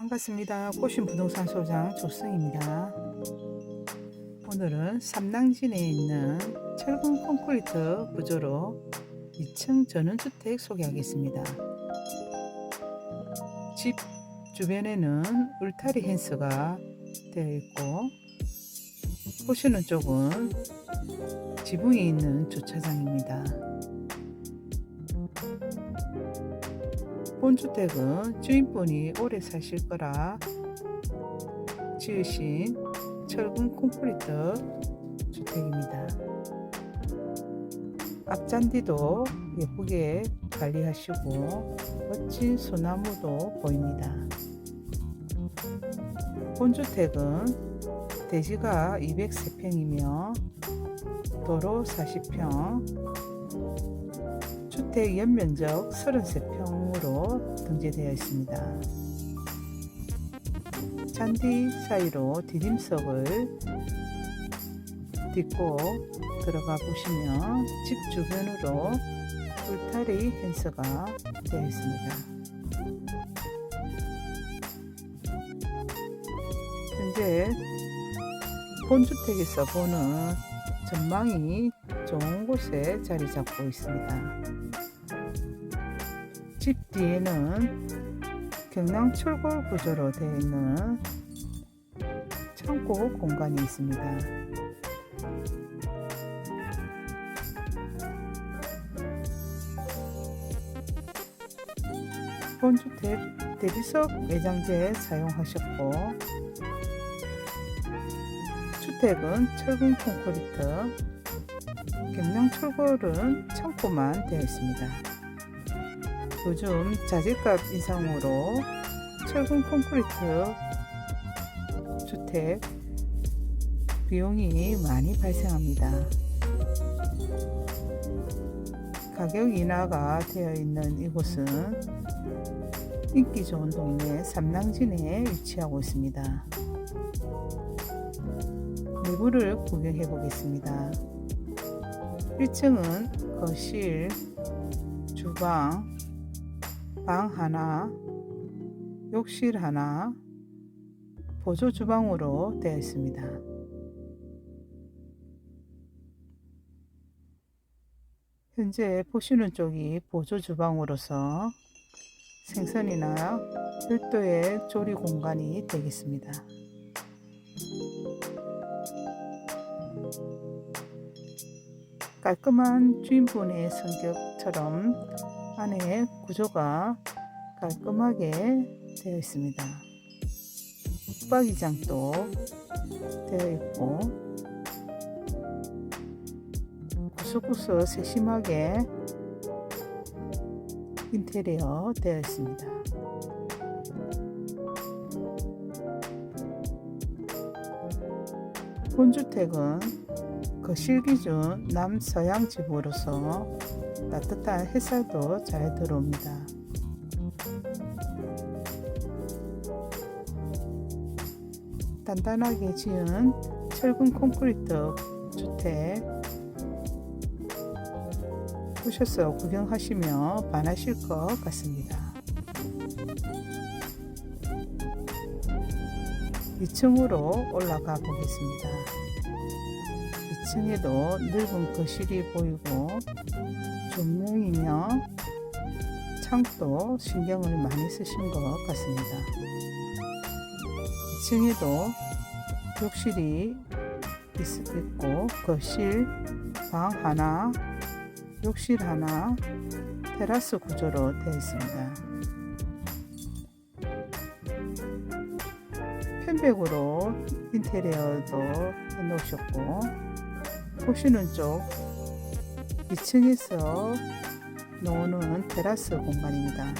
반갑습니다. 꽃신 부동산 소장 조승입니다. 오늘은 삼낭진에 있는 철근 콘크리트 구조로 2층 전원주택 소개하겠습니다. 집 주변에는 울타리 헨스가 되어 있고 보시는 쪽은 지붕이 있는 주차장입니다. 본주택은 주인분이 오래 사실 거라 지으신 철근 콘크리트 주택입니다. 앞잔디도 예쁘게 관리하시고 멋진 소나무도 보입니다. 본주택은 대지가 203평이며 도로 40평, 주택 연면적 33평으로 등재되어 있습니다. 잔디 사이로 디딤석을 딛고 들어가 보시면 집 주변으로 울타리 펜스가 되어 있습니다. 현재 본주택에서 보는 전망이 좋은 곳에 자리 잡고 있습니다. 집 뒤에는 경량 철골 구조로 되어 있는 창고 공간이 있습니다. 본주택 대리석 내장재 사용하셨고 주택은 철근 콘크리트, 경량 철골은 창고만 되어 있습니다. 요즘 자재값 인상으로 철근 콘크리트 주택 비용이 많이 발생합니다. 가격 인하가 되어 있는 이곳은 인기 좋은 동네 삼랑진에 위치하고 있습니다. 내부를 구경해 보겠습니다. 1층은 거실, 주방, 방 하나, 욕실 하나, 보조 주방으로 되어 있습니다. 현재 보시는 쪽이 보조 주방으로서 생선이나 별도의 조리 공간이 되겠습니다. 깔끔한 주인분의 성격처럼 안에 구조가 깔끔하게 되어 있습니다. 붙박이장도 되어 있고 구석구석 세심하게 인테리어 되어 있습니다. 본주택은 거실 기준 남서양 집으로서 따뜻한 햇살도 잘 들어옵니다. 단단하게 지은 철근 콘크리트 주택 오셔서 구경하시며 반하실 것 같습니다. 2층으로 올라가 보겠습니다. 2층에도 넓은 거실이 보이고 조명이며 창도 신경을 많이 쓰신 것 같습니다. 2층에도 욕실이 있- 있고 거실, 방 하나, 욕실 하나, 테라스 구조로 되어 있습니다. 편백으로 인테리어도 해놓으셨고 보시는 쪽 2층에서 노는 테라스 공간입니다.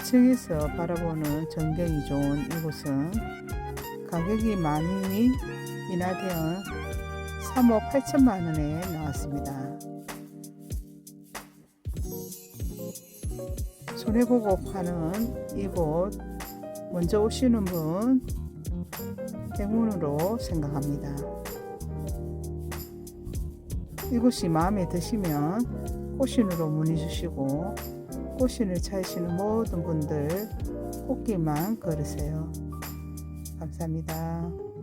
이층에서 바라보는 전경이 좋은 이곳은 가격이 많이 인하되어 3억 8천만 원에 나왔습니다. 손해보고 파는 이곳 먼저 오시는 분 행운으로 생각합니다. 이곳이 마음에 드시면 꽃신으로 문의 주시고 꽃신을 찾으시는 모든 분들 꽃길만 걸으세요. 감사합니다.